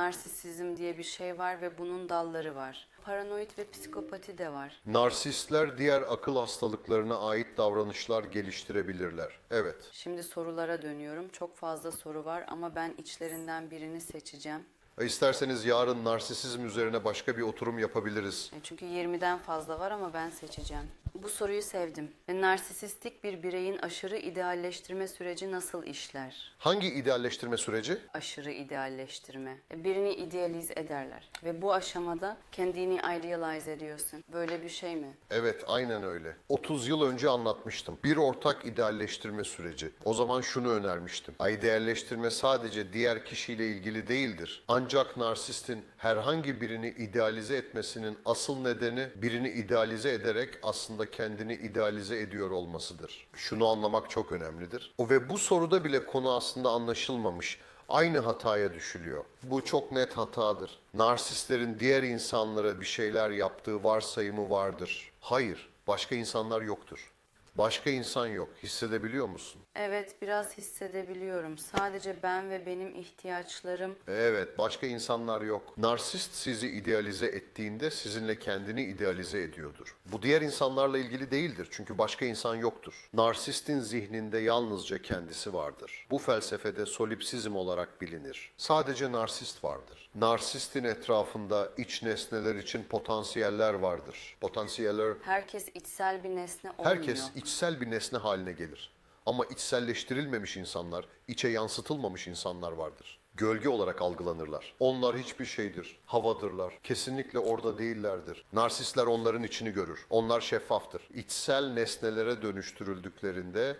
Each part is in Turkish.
Narsisizm diye bir şey var ve bunun dalları var. Paranoid ve psikopati de var. Narsistler diğer akıl hastalıklarına ait davranışlar geliştirebilirler. Evet. Şimdi sorulara dönüyorum. Çok fazla soru var ama ben içlerinden birini seçeceğim. E, İsterseniz yarın narsisizm üzerine başka bir oturum yapabiliriz. E, Çünkü 20'den fazla var ama ben seçeceğim. Bu soruyu sevdim. Ve narsisistik bir bireyin aşırı idealleştirme süreci nasıl işler? Hangi idealleştirme süreci? Aşırı idealleştirme. E, Birini idealize ederler. Ve bu aşamada kendini idealize ediyorsun. Böyle bir şey mi? Evet, aynen öyle. 30 yıl önce anlatmıştım. Bir ortak idealleştirme süreci. O zaman şunu önermiştim. İdealleştirme sadece diğer kişiyle ilgili değildir. Ancak narsistin herhangi birini idealize etmesinin asıl nedeni birini idealize ederek aslında kendini idealize ediyor olmasıdır. Şunu anlamak çok önemlidir. O ve bu soruda bile konu aslında anlaşılmamış. Aynı hataya düşülüyor. Bu çok net hatadır. Narsistlerin diğer insanlara bir şeyler yaptığı varsayımı vardır. Hayır, başka insanlar yoktur. Başka insan yok. Hissedebiliyor musun? Evet, biraz hissedebiliyorum. Sadece ben ve benim ihtiyaçlarım Evet, başka insanlar yok. Narsist sizi idealize ettiğinde sizinle kendini idealize ediyordur. Bu diğer insanlarla ilgili değildir çünkü başka insan yoktur. Narsistin zihninde yalnızca kendisi vardır. Bu felsefede solipsizm olarak bilinir. Sadece narsist vardır. Narsistin etrafında iç nesneler için potansiyeller vardır. Potansiyeller herkes içsel bir nesne olmuyor. Herkes içsel bir nesne haline gelir. Ama içselleştirilmemiş insanlar, içe yansıtılmamış insanlar vardır. Gölge olarak algılanırlar. Onlar hiçbir şeydir, havadırlar. Kesinlikle orada değillerdir. Narsistler onların içini görür. Onlar şeffaftır. İçsel nesnelere dönüştürüldüklerinde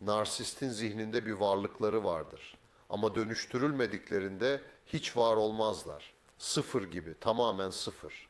narsistin zihninde bir varlıkları vardır. Ama dönüştürülmediklerinde hiç var olmazlar. Sıfır gibi, tamamen sıfır.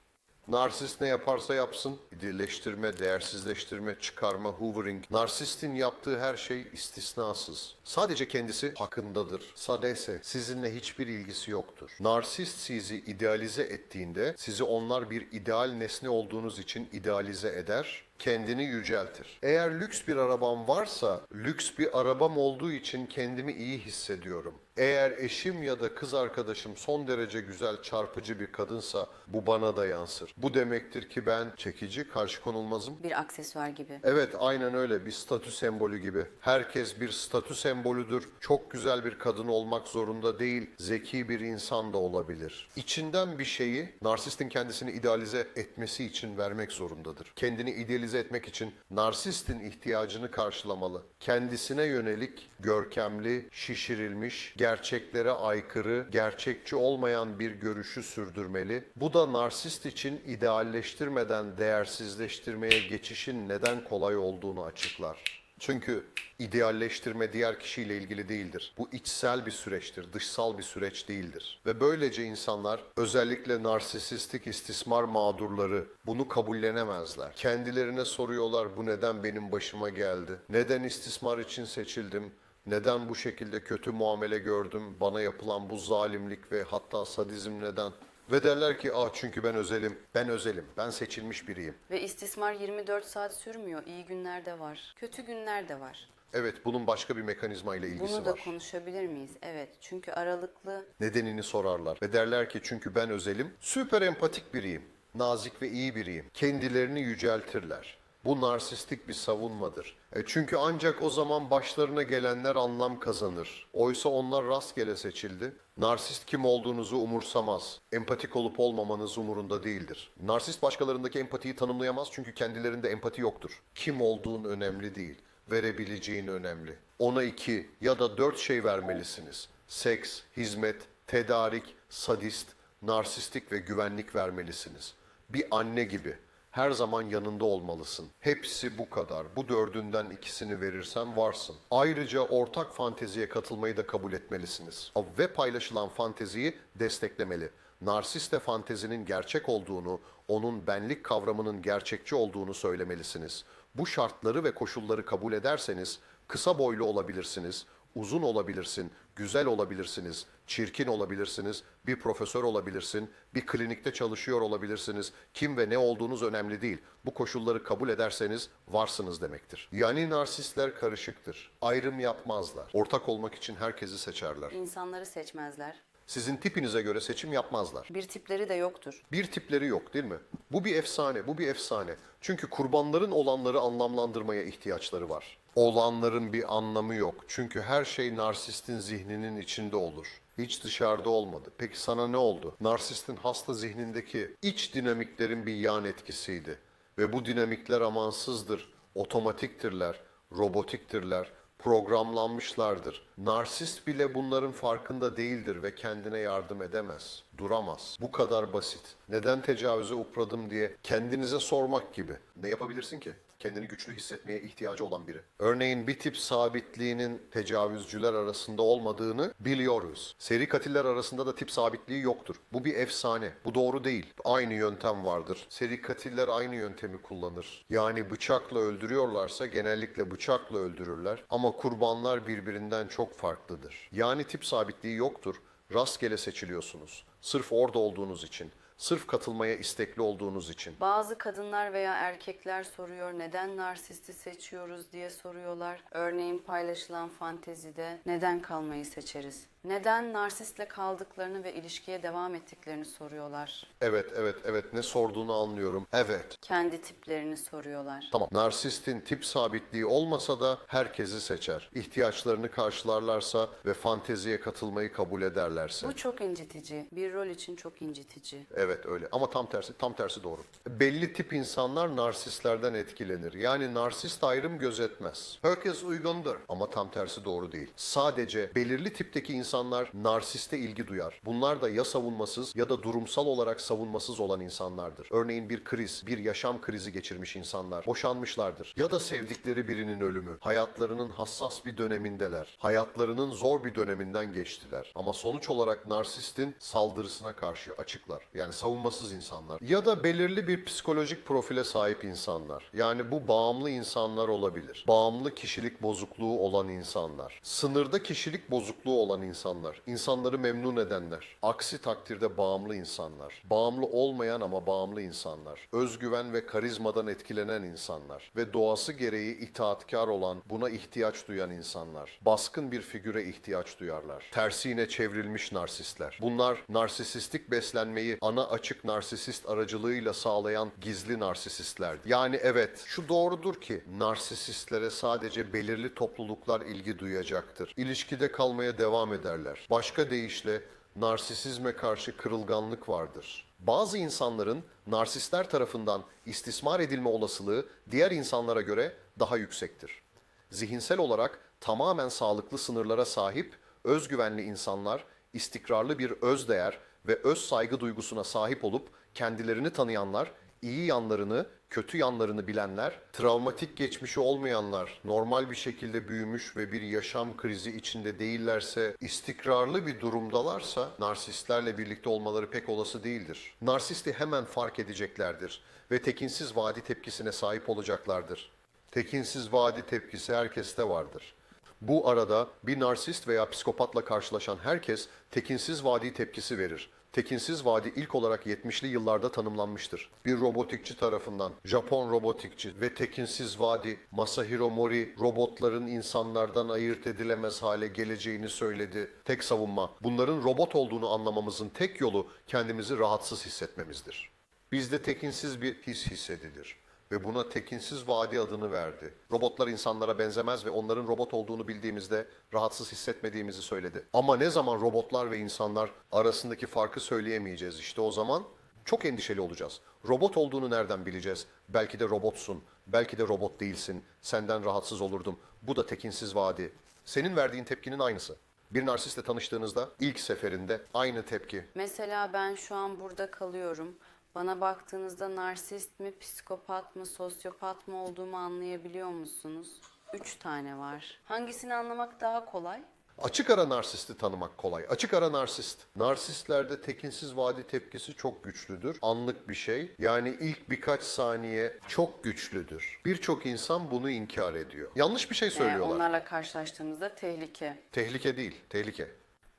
Narsist ne yaparsa yapsın, idealleştirme, değersizleştirme, çıkarma, hoovering. Narsistin yaptığı her şey istisnasız. Sadece kendisi hakkındadır. Sadese sizinle hiçbir ilgisi yoktur. Narsist sizi idealize ettiğinde sizi onlar bir ideal nesne olduğunuz için idealize eder kendini yüceltir. Eğer lüks bir arabam varsa, lüks bir arabam olduğu için kendimi iyi hissediyorum. Eğer eşim ya da kız arkadaşım son derece güzel, çarpıcı bir kadınsa bu bana da yansır. Bu demektir ki ben çekici, karşı konulmazım. Bir aksesuar gibi. Evet aynen öyle bir statü sembolü gibi. Herkes bir statü sembolüdür. Çok güzel bir kadın olmak zorunda değil. Zeki bir insan da olabilir. İçinden bir şeyi narsistin kendisini idealize etmesi için vermek zorundadır. Kendini idealize etmek için narsistin ihtiyacını karşılamalı. Kendisine yönelik görkemli, şişirilmiş, gerçeklere aykırı, gerçekçi olmayan bir görüşü sürdürmeli. Bu da narsist için idealleştirmeden değersizleştirmeye geçişin neden kolay olduğunu açıklar. Çünkü idealleştirme diğer kişiyle ilgili değildir. Bu içsel bir süreçtir, dışsal bir süreç değildir. Ve böylece insanlar özellikle narsisistik istismar mağdurları bunu kabullenemezler. Kendilerine soruyorlar bu neden benim başıma geldi? Neden istismar için seçildim? Neden bu şekilde kötü muamele gördüm? Bana yapılan bu zalimlik ve hatta sadizm neden? Ve derler ki ah çünkü ben özelim, ben özelim, ben seçilmiş biriyim. Ve istismar 24 saat sürmüyor. İyi günler de var. Kötü günler de var. Evet bunun başka bir mekanizma ile ilgisi Bunu da var. konuşabilir miyiz? Evet. Çünkü aralıklı Nedenini sorarlar ve derler ki çünkü ben özelim, süper empatik biriyim, nazik ve iyi biriyim. Kendilerini yüceltirler. Bu narsistik bir savunmadır. E çünkü ancak o zaman başlarına gelenler anlam kazanır. Oysa onlar rastgele seçildi. Narsist kim olduğunuzu umursamaz. Empatik olup olmamanız umurunda değildir. Narsist başkalarındaki empatiyi tanımlayamaz çünkü kendilerinde empati yoktur. Kim olduğun önemli değil verebileceğin önemli. Ona iki ya da dört şey vermelisiniz. Seks, hizmet, tedarik, sadist, narsistik ve güvenlik vermelisiniz. Bir anne gibi her zaman yanında olmalısın. Hepsi bu kadar. Bu dördünden ikisini verirsen varsın. Ayrıca ortak fanteziye katılmayı da kabul etmelisiniz. Ve paylaşılan fanteziyi desteklemeli. Narsiste fantezinin gerçek olduğunu, onun benlik kavramının gerçekçi olduğunu söylemelisiniz. Bu şartları ve koşulları kabul ederseniz kısa boylu olabilirsiniz, uzun olabilirsin, güzel olabilirsiniz, çirkin olabilirsiniz, bir profesör olabilirsin, bir klinikte çalışıyor olabilirsiniz. Kim ve ne olduğunuz önemli değil. Bu koşulları kabul ederseniz varsınız demektir. Yani narsistler karışıktır. Ayrım yapmazlar. Ortak olmak için herkesi seçerler. insanları seçmezler. Sizin tipinize göre seçim yapmazlar. Bir tipleri de yoktur. Bir tipleri yok değil mi? Bu bir efsane, bu bir efsane. Çünkü kurbanların olanları anlamlandırmaya ihtiyaçları var. Olanların bir anlamı yok. Çünkü her şey narsistin zihninin içinde olur. Hiç dışarıda olmadı. Peki sana ne oldu? Narsistin hasta zihnindeki iç dinamiklerin bir yan etkisiydi. Ve bu dinamikler amansızdır, otomatiktirler, robotiktirler, programlanmışlardır. Narsist bile bunların farkında değildir ve kendine yardım edemez, duramaz. Bu kadar basit. Neden tecavüze uğradım diye kendinize sormak gibi. Ne yapabilirsin ki? Kendini güçlü hissetmeye ihtiyacı olan biri. Örneğin bir tip sabitliğinin tecavüzcüler arasında olmadığını biliyoruz. Seri katiller arasında da tip sabitliği yoktur. Bu bir efsane. Bu doğru değil. Aynı yöntem vardır. Seri katiller aynı yöntemi kullanır. Yani bıçakla öldürüyorlarsa genellikle bıçakla öldürürler. Ama kurbanlar birbirinden çok farklıdır. Yani tip sabitliği yoktur. Rastgele seçiliyorsunuz. Sırf orada olduğunuz için. Sırf katılmaya istekli olduğunuz için. Bazı kadınlar veya erkekler soruyor neden narsisti seçiyoruz diye soruyorlar. Örneğin paylaşılan fantezide neden kalmayı seçeriz? Neden narsistle kaldıklarını ve ilişkiye devam ettiklerini soruyorlar. Evet, evet, evet. Ne sorduğunu anlıyorum. Evet. Kendi tiplerini soruyorlar. Tamam. Narsistin tip sabitliği olmasa da herkesi seçer. İhtiyaçlarını karşılarlarsa ve fanteziye katılmayı kabul ederlerse. Bu çok incitici. Bir rol için çok incitici. Evet öyle ama tam tersi tam tersi doğru. Belli tip insanlar narsistlerden etkilenir. Yani narsist ayrım gözetmez. Herkes uygundur ama tam tersi doğru değil. Sadece belirli tipteki insanlar narsiste ilgi duyar. Bunlar da ya savunmasız ya da durumsal olarak savunmasız olan insanlardır. Örneğin bir kriz, bir yaşam krizi geçirmiş insanlar boşanmışlardır. Ya da sevdikleri birinin ölümü. Hayatlarının hassas bir dönemindeler. Hayatlarının zor bir döneminden geçtiler. Ama sonuç olarak narsistin saldırısına karşı açıklar. Yani savunmasız insanlar. Ya da belirli bir psikolojik profile sahip insanlar. Yani bu bağımlı insanlar olabilir. Bağımlı kişilik bozukluğu olan insanlar. Sınırda kişilik bozukluğu olan insanlar. İnsanları memnun edenler. Aksi takdirde bağımlı insanlar. Bağımlı olmayan ama bağımlı insanlar. Özgüven ve karizmadan etkilenen insanlar. Ve doğası gereği itaatkar olan, buna ihtiyaç duyan insanlar. Baskın bir figüre ihtiyaç duyarlar. Tersine çevrilmiş narsistler. Bunlar narsisistik beslenmeyi ana açık narsisist aracılığıyla sağlayan gizli narsisistler. Yani evet şu doğrudur ki narsisistlere sadece belirli topluluklar ilgi duyacaktır. İlişkide kalmaya devam ederler. Başka deyişle narsisizme karşı kırılganlık vardır. Bazı insanların narsistler tarafından istismar edilme olasılığı diğer insanlara göre daha yüksektir. Zihinsel olarak tamamen sağlıklı sınırlara sahip, özgüvenli insanlar, istikrarlı bir özdeğer ve öz saygı duygusuna sahip olup kendilerini tanıyanlar, iyi yanlarını, kötü yanlarını bilenler, travmatik geçmişi olmayanlar, normal bir şekilde büyümüş ve bir yaşam krizi içinde değillerse, istikrarlı bir durumdalarsa narsistlerle birlikte olmaları pek olası değildir. Narsisti hemen fark edeceklerdir ve tekinsiz vadi tepkisine sahip olacaklardır. Tekinsiz vadi tepkisi herkeste vardır. Bu arada bir narsist veya psikopatla karşılaşan herkes tekinsiz vadi tepkisi verir. Tekinsiz vadi ilk olarak 70'li yıllarda tanımlanmıştır. Bir robotikçi tarafından, Japon robotikçi ve tekinsiz vadi Masahiro Mori robotların insanlardan ayırt edilemez hale geleceğini söyledi. Tek savunma, bunların robot olduğunu anlamamızın tek yolu kendimizi rahatsız hissetmemizdir. Bizde tekinsiz bir his hissedilir ve buna tekinsiz vadi adını verdi. Robotlar insanlara benzemez ve onların robot olduğunu bildiğimizde rahatsız hissetmediğimizi söyledi. Ama ne zaman robotlar ve insanlar arasındaki farkı söyleyemeyeceğiz işte o zaman çok endişeli olacağız. Robot olduğunu nereden bileceğiz? Belki de robotsun, belki de robot değilsin. Senden rahatsız olurdum. Bu da tekinsiz vadi. Senin verdiğin tepkinin aynısı. Bir narsistle tanıştığınızda ilk seferinde aynı tepki. Mesela ben şu an burada kalıyorum. Bana baktığınızda narsist mi, psikopat mı, sosyopat mı olduğumu anlayabiliyor musunuz? Üç tane var. Hangisini anlamak daha kolay? Açık ara narsisti tanımak kolay. Açık ara narsist. Narsistlerde tekinsiz vadi tepkisi çok güçlüdür. Anlık bir şey. Yani ilk birkaç saniye çok güçlüdür. Birçok insan bunu inkar ediyor. Yanlış bir şey Ee, söylüyorlar. onlarla karşılaştığımızda tehlike. Tehlike değil, tehlike.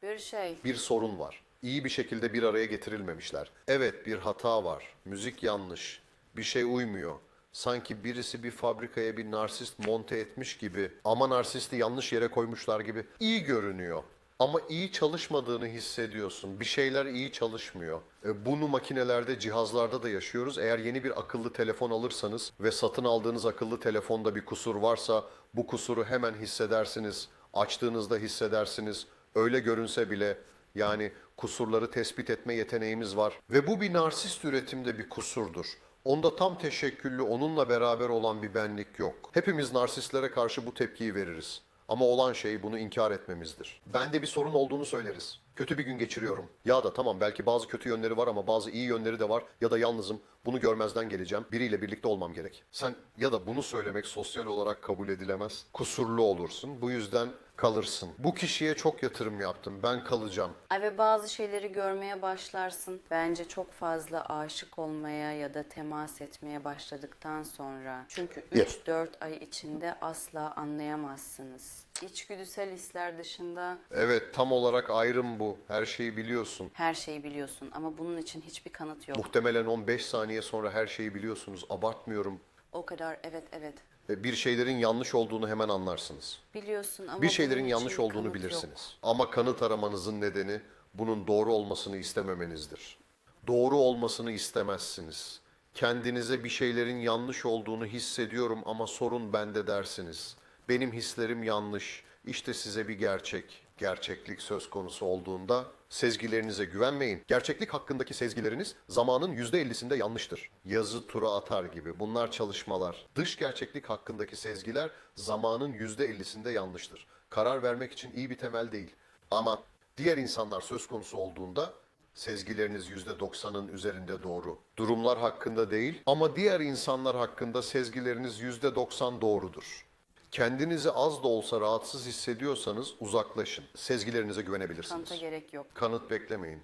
Bir şey. Bir sorun var. İyi bir şekilde bir araya getirilmemişler. Evet bir hata var. Müzik yanlış. Bir şey uymuyor. Sanki birisi bir fabrikaya bir narsist monte etmiş gibi ama narsisti yanlış yere koymuşlar gibi iyi görünüyor. Ama iyi çalışmadığını hissediyorsun. Bir şeyler iyi çalışmıyor. E, Bunu makinelerde, cihazlarda da yaşıyoruz. Eğer yeni bir akıllı telefon alırsanız ve satın aldığınız akıllı telefonda bir kusur varsa bu kusuru hemen hissedersiniz. Açtığınızda hissedersiniz. Öyle görünse bile yani kusurları tespit etme yeteneğimiz var. Ve bu bir narsist üretimde bir kusurdur. Onda tam teşekküllü, onunla beraber olan bir benlik yok. Hepimiz narsistlere karşı bu tepkiyi veririz. Ama olan şey bunu inkar etmemizdir. Bende bir sorun olduğunu söyleriz. Kötü bir gün geçiriyorum. Ya da tamam belki bazı kötü yönleri var ama bazı iyi yönleri de var. Ya da yalnızım. Bunu görmezden geleceğim. Biriyle birlikte olmam gerek. Sen ya da bunu söylemek sosyal olarak kabul edilemez. Kusurlu olursun. Bu yüzden kalırsın. Bu kişiye çok yatırım yaptım. Ben kalacağım. Ay ve bazı şeyleri görmeye başlarsın. Bence çok fazla aşık olmaya ya da temas etmeye başladıktan sonra. Çünkü Yes. 3-4 ay içinde asla anlayamazsınız. İçgüdüsel hisler dışında Evet tam olarak ayrım bu. Her şeyi biliyorsun. her şeyi biliyorsun ama bunun için hiçbir kanıt yok. Muhtemelen 15 saniye sonra her şeyi biliyorsunuz. Abartmıyorum. O kadar evet evet Ve Bir şeylerin yanlış olduğunu hemen anlarsınız. biliyorsun ama Bir şeylerin yanlış olduğunu kanıt yok. bilirsiniz. Ama kanıt aramanızın nedeni bunun doğru olmasını istememenizdir. Doğru olmasını istemezsiniz. Kendinize bir şeylerin yanlış olduğunu hissediyorum ama sorun bende dersiniz. Benim hislerim yanlış. İşte size bir gerçek. Gerçeklik söz konusu olduğunda sezgilerinize güvenmeyin. Gerçeklik hakkındaki sezgileriniz zamanın %50'sinde yanlıştır. Yazı tura atar gibi bunlar çalışmalar. Dış gerçeklik hakkındaki sezgiler zamanın %50'sinde yanlıştır. Karar vermek için iyi bir temel değil. Ama diğer insanlar söz konusu olduğunda sezgileriniz %90'ın üzerinde doğru. Durumlar hakkında değil ama diğer insanlar hakkında sezgileriniz %90 doğrudur. Kendinizi az da olsa rahatsız hissediyorsanız uzaklaşın. Sezgilerinize güvenebilirsiniz. Kanıta gerek yok. Kanıt beklemeyin.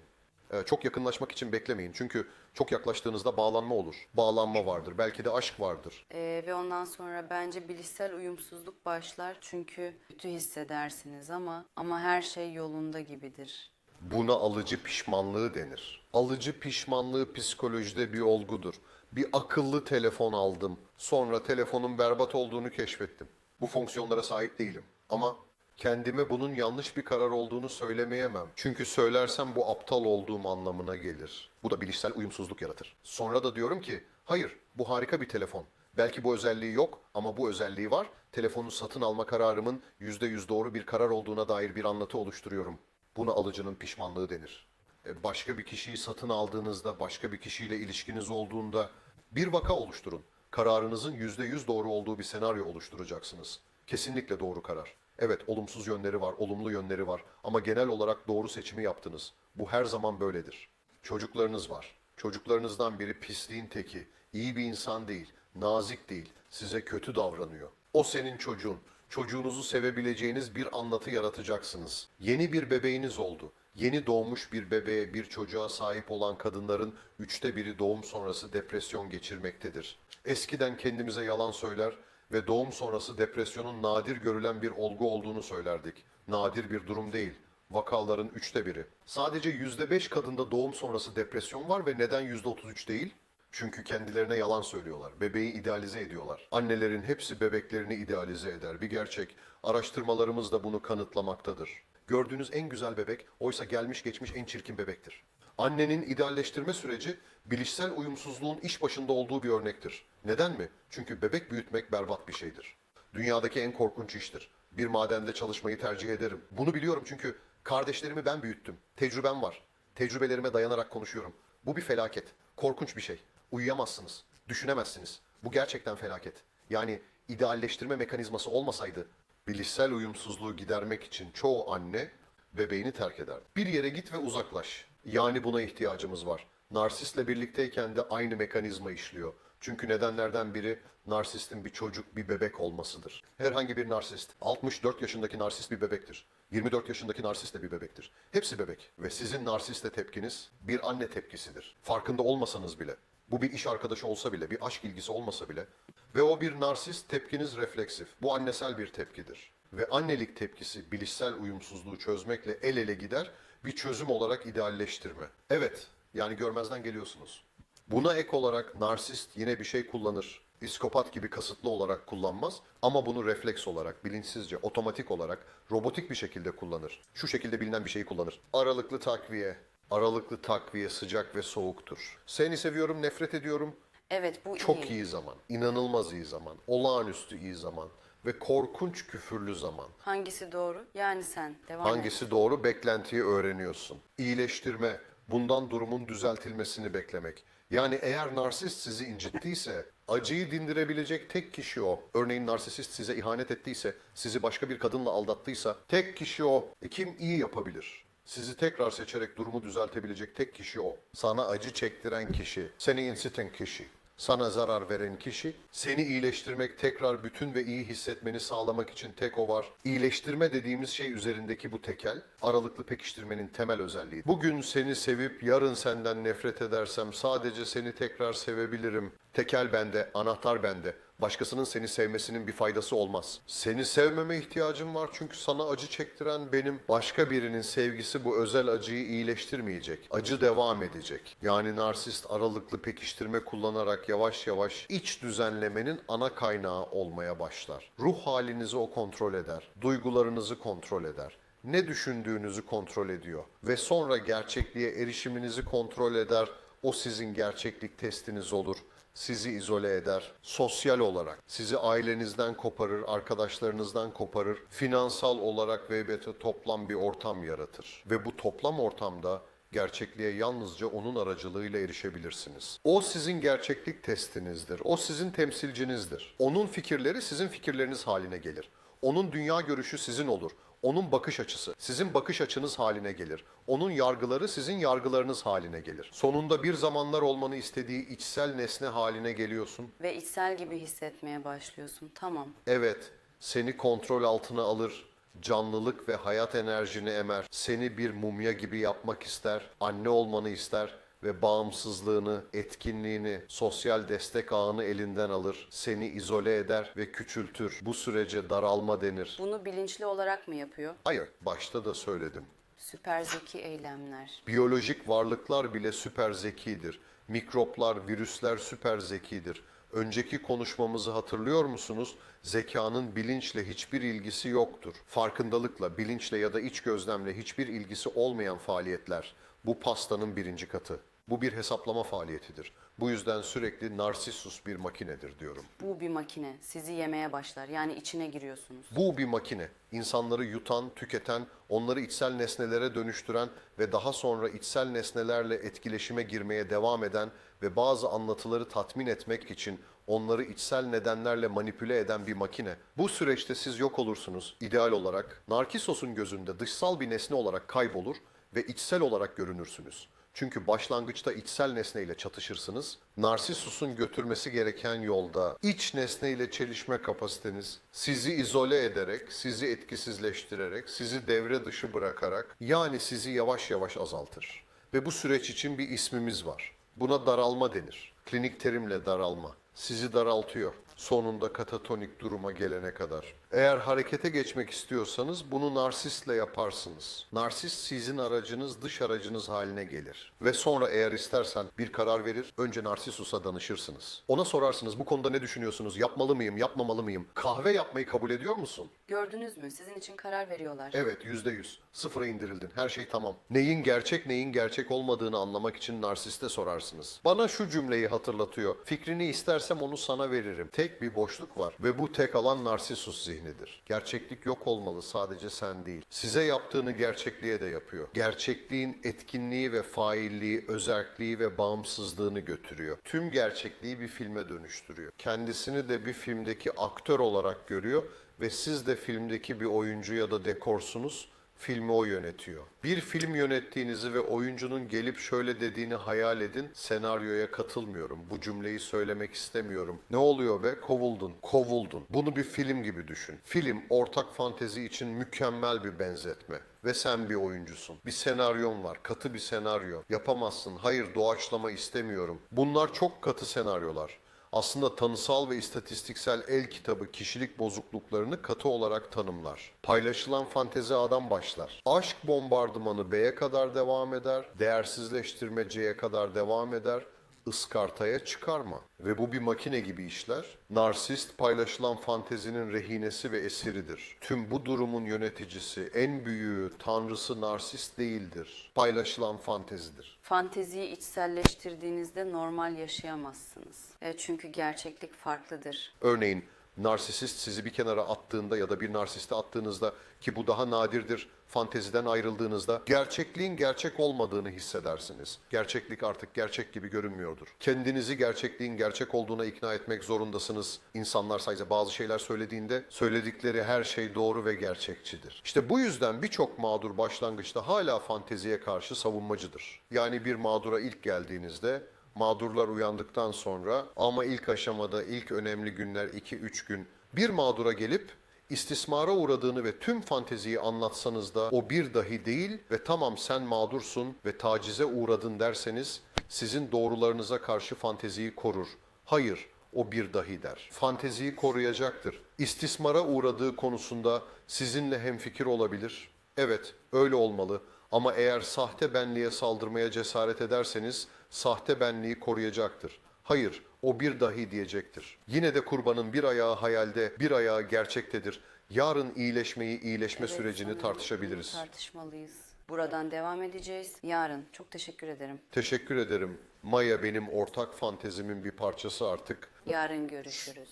Ee, Çok yakınlaşmak için beklemeyin. Çünkü çok yaklaştığınızda bağlanma olur. Bağlanma vardır. Belki de aşk vardır. Ee, ve ondan sonra bence bilişsel uyumsuzluk başlar çünkü kötü hissedersiniz ama ama her şey yolunda gibidir. Buna alıcı pişmanlığı denir. Alıcı pişmanlığı psikolojide bir olgudur. Bir akıllı telefon aldım. Sonra telefonun berbat olduğunu keşfettim. Bu fonksiyonlara sahip değilim. Ama kendime bunun yanlış bir karar olduğunu söyleyemem. Çünkü söylersem bu aptal olduğum anlamına gelir. Bu da bilişsel uyumsuzluk yaratır. Sonra da diyorum ki, hayır bu harika bir telefon. Belki bu özelliği yok ama bu özelliği var. Telefonu satın alma kararımın %100 doğru bir karar olduğuna dair bir anlatı oluşturuyorum. Buna alıcının pişmanlığı denir. E, Başka bir kişiyi satın aldığınızda, başka bir kişiyle ilişkiniz olduğunda bir vaka oluşturun. Kararınızın %100 doğru olduğu bir senaryo oluşturacaksınız. Kesinlikle doğru karar. Evet, olumsuz yönleri var, olumlu yönleri var ama genel olarak doğru seçimi yaptınız. Bu her zaman böyledir. Çocuklarınız var. Çocuklarınızdan biri pisliğin teki, iyi bir insan değil, nazik değil, size kötü davranıyor. O senin çocuğun. Çocuğunuzu sevebileceğiniz bir anlatı yaratacaksınız. Yeni bir bebeğiniz oldu. Yeni doğmuş bir bebeğe, bir çocuğa sahip olan kadınların üçte biri doğum sonrası depresyon geçirmektedir. Eskiden kendimize yalan söyler ve doğum sonrası depresyonun nadir görülen bir olgu olduğunu söylerdik. Nadir bir durum değil. Vakaların üçte biri. Sadece yüzde beş kadında doğum sonrası depresyon var ve neden yüzde otuz üç değil? Çünkü kendilerine yalan söylüyorlar. Bebeği idealize ediyorlar. Annelerin hepsi bebeklerini idealize eder. Bir gerçek. Araştırmalarımız da bunu kanıtlamaktadır. Gördüğünüz en güzel bebek oysa gelmiş geçmiş en çirkin bebektir. Annenin idealleştirme süreci bilişsel uyumsuzluğun iş başında olduğu bir örnektir. Neden mi? Çünkü bebek büyütmek berbat bir şeydir. Dünyadaki en korkunç iştir. Bir madende çalışmayı tercih ederim. Bunu biliyorum çünkü kardeşlerimi ben büyüttüm. Tecrübem var. Tecrübelerime dayanarak konuşuyorum. Bu bir felaket. Korkunç bir şey. Uyuyamazsınız. Düşünemezsiniz. Bu gerçekten felaket. Yani idealleştirme mekanizması olmasaydı bilişsel uyumsuzluğu gidermek için çoğu anne bebeğini terk eder. Bir yere git ve uzaklaş. Yani buna ihtiyacımız var. Narsistle birlikteyken de aynı mekanizma işliyor. Çünkü nedenlerden biri narsistin bir çocuk, bir bebek olmasıdır. Herhangi bir narsist, 64 yaşındaki narsist bir bebektir. 24 yaşındaki narsist de bir bebektir. Hepsi bebek. Ve sizin narsiste tepkiniz bir anne tepkisidir. Farkında olmasanız bile. Bu bir iş arkadaşı olsa bile, bir aşk ilgisi olmasa bile. Ve o bir narsist tepkiniz refleksif. Bu annesel bir tepkidir. Ve annelik tepkisi bilişsel uyumsuzluğu çözmekle el ele gider, bir çözüm olarak idealleştirme. Evet, yani görmezden geliyorsunuz. Buna ek olarak narsist yine bir şey kullanır. İskopat gibi kasıtlı olarak kullanmaz ama bunu refleks olarak, bilinçsizce, otomatik olarak, robotik bir şekilde kullanır. Şu şekilde bilinen bir şeyi kullanır. Aralıklı takviye. Aralıklı takviye sıcak ve soğuktur. Seni seviyorum, nefret ediyorum. Evet bu Çok iyi zaman, inanılmaz iyi zaman, olağanüstü iyi zaman ve korkunç küfürlü zaman. Hangisi doğru? Yani sen devam et. Hangisi doğru? Beklentiyi öğreniyorsun. İyileştirme, bundan durumun düzeltilmesini beklemek. Yani eğer narsist sizi incittiyse, acıyı dindirebilecek tek kişi o. Örneğin narsist size ihanet ettiyse, sizi başka bir kadınla aldattıysa, tek kişi o. E kim iyi yapabilir? Sizi tekrar seçerek durumu düzeltebilecek tek kişi o. Sana acı çektiren kişi, seni inciten kişi. Sana zarar veren kişi, seni iyileştirmek, tekrar bütün ve iyi hissetmeni sağlamak için tek o var. İyileştirme dediğimiz şey üzerindeki bu tekel, aralıklı pekiştirmenin temel özelliği. Bugün seni sevip yarın senden nefret edersem sadece seni tekrar sevebilirim. Tekel bende, anahtar bende. Başkasının seni sevmesinin bir faydası olmaz. Seni sevmeme ihtiyacım var çünkü sana acı çektiren benim. Başka birinin sevgisi bu özel acıyı iyileştirmeyecek. Acı devam edecek. Yani narsist aralıklı pekiştirme kullanarak yavaş yavaş iç düzenlemenin ana kaynağı olmaya başlar. Ruh halinizi o kontrol eder. Duygularınızı kontrol eder ne düşündüğünüzü kontrol ediyor ve sonra gerçekliğe erişiminizi kontrol eder. O sizin gerçeklik testiniz olur. Sizi izole eder. Sosyal olarak sizi ailenizden koparır, arkadaşlarınızdan koparır. Finansal olarak VBT toplam bir ortam yaratır. Ve bu toplam ortamda gerçekliğe yalnızca onun aracılığıyla erişebilirsiniz. O sizin gerçeklik testinizdir. O sizin temsilcinizdir. Onun fikirleri sizin fikirleriniz haline gelir. Onun dünya görüşü sizin olur. Onun bakış açısı sizin bakış açınız haline gelir. Onun yargıları sizin yargılarınız haline gelir. Sonunda bir zamanlar olmanı istediği içsel nesne haline geliyorsun. Ve içsel gibi hissetmeye başlıyorsun. Tamam. Evet, seni kontrol altına alır. Canlılık ve hayat enerjini emer. Seni bir mumya gibi yapmak ister. Anne olmanı ister ve bağımsızlığını, etkinliğini, sosyal destek ağını elinden alır. Seni izole eder ve küçültür. Bu sürece daralma denir. Bunu bilinçli olarak mı yapıyor? Hayır, başta da söyledim. Süper zeki eylemler. Biyolojik varlıklar bile süper zekidir. Mikroplar, virüsler süper zekidir. Önceki konuşmamızı hatırlıyor musunuz? Zekanın bilinçle hiçbir ilgisi yoktur. Farkındalıkla, bilinçle ya da iç gözlemle hiçbir ilgisi olmayan faaliyetler. Bu pastanın birinci katı. Bu bir hesaplama faaliyetidir. Bu yüzden sürekli narsissus bir makinedir diyorum. Bu bir makine. Sizi yemeye başlar. Yani içine giriyorsunuz. Bu bir makine. İnsanları yutan, tüketen, onları içsel nesnelere dönüştüren ve daha sonra içsel nesnelerle etkileşime girmeye devam eden ve bazı anlatıları tatmin etmek için onları içsel nedenlerle manipüle eden bir makine. Bu süreçte siz yok olursunuz ideal olarak. Narkisos'un gözünde dışsal bir nesne olarak kaybolur ve içsel olarak görünürsünüz. Çünkü başlangıçta içsel nesneyle çatışırsınız. Narsissus'un götürmesi gereken yolda iç nesneyle çelişme kapasiteniz sizi izole ederek, sizi etkisizleştirerek, sizi devre dışı bırakarak yani sizi yavaş yavaş azaltır. Ve bu süreç için bir ismimiz var. Buna daralma denir. Klinik terimle daralma. Sizi daraltıyor. Sonunda katatonik duruma gelene kadar. Eğer harekete geçmek istiyorsanız bunu narsistle yaparsınız. Narsist sizin aracınız, dış aracınız haline gelir. Ve sonra eğer istersen bir karar verir, önce Narsissus'a danışırsınız. Ona sorarsınız bu konuda ne düşünüyorsunuz, yapmalı mıyım, yapmamalı mıyım? Kahve yapmayı kabul ediyor musun? Gördünüz mü? Sizin için karar veriyorlar. Evet yüzde yüz. Sıfıra indirildin. Her şey tamam. Neyin gerçek neyin gerçek olmadığını anlamak için narsiste sorarsınız. Bana şu cümleyi hatırlatıyor. Fikrini istersem onu sana veririm. Tek bir boşluk var ve bu tek alan narsissus zihnidir. Gerçeklik yok olmalı sadece sen değil. Size yaptığını gerçekliğe de yapıyor. Gerçekliğin etkinliği ve failliği, özerkliği ve bağımsızlığını götürüyor. Tüm gerçekliği bir filme dönüştürüyor. Kendisini de bir filmdeki aktör olarak görüyor ve siz de filmdeki bir oyuncu ya da dekorsunuz. Filmi o yönetiyor. Bir film yönettiğinizi ve oyuncunun gelip şöyle dediğini hayal edin. Senaryoya katılmıyorum. Bu cümleyi söylemek istemiyorum. Ne oluyor be? Kovuldun. Kovuldun. Bunu bir film gibi düşün. Film ortak fantezi için mükemmel bir benzetme. Ve sen bir oyuncusun. Bir senaryon var. Katı bir senaryo. Yapamazsın. Hayır doğaçlama istemiyorum. Bunlar çok katı senaryolar aslında tanısal ve istatistiksel el kitabı kişilik bozukluklarını katı olarak tanımlar. Paylaşılan fantezi A'dan başlar. Aşk bombardımanı B'ye kadar devam eder, değersizleştirme C'ye kadar devam eder, ıskartaya çıkarma. Ve bu bir makine gibi işler. Narsist paylaşılan fantezinin rehinesi ve esiridir. Tüm bu durumun yöneticisi, en büyüğü, tanrısı narsist değildir. Paylaşılan fantezidir. Fanteziyi içselleştirdiğinizde normal yaşayamazsınız. E, çünkü gerçeklik farklıdır. Örneğin narsisist sizi bir kenara attığında ya da bir narsiste attığınızda ki bu daha nadirdir fanteziden ayrıldığınızda gerçekliğin gerçek olmadığını hissedersiniz. Gerçeklik artık gerçek gibi görünmüyordur. Kendinizi gerçekliğin gerçek olduğuna ikna etmek zorundasınız. İnsanlar sadece bazı şeyler söylediğinde söyledikleri her şey doğru ve gerçekçidir. İşte bu yüzden birçok mağdur başlangıçta hala fanteziye karşı savunmacıdır. Yani bir mağdura ilk geldiğinizde Mağdurlar uyandıktan sonra ama ilk aşamada ilk önemli günler 2-3 gün bir mağdura gelip istismara uğradığını ve tüm fanteziyi anlatsanız da o bir dahi değil ve tamam sen mağdursun ve tacize uğradın derseniz sizin doğrularınıza karşı fanteziyi korur. Hayır, o bir dahi der. Fanteziyi koruyacaktır. İstismara uğradığı konusunda sizinle hemfikir olabilir. Evet, öyle olmalı. Ama eğer sahte benliğe saldırmaya cesaret ederseniz sahte benliği koruyacaktır. Hayır, o bir dahi diyecektir. Yine de kurbanın bir ayağı hayalde, bir ayağı gerçektedir. Yarın iyileşmeyi, iyileşme Evet, sürecini tartışabiliriz. Tartışmalıyız. Buradan devam edeceğiz. Yarın. Çok teşekkür ederim. Teşekkür ederim. Maya benim ortak fantezimin bir parçası artık. Yarın görüşürüz.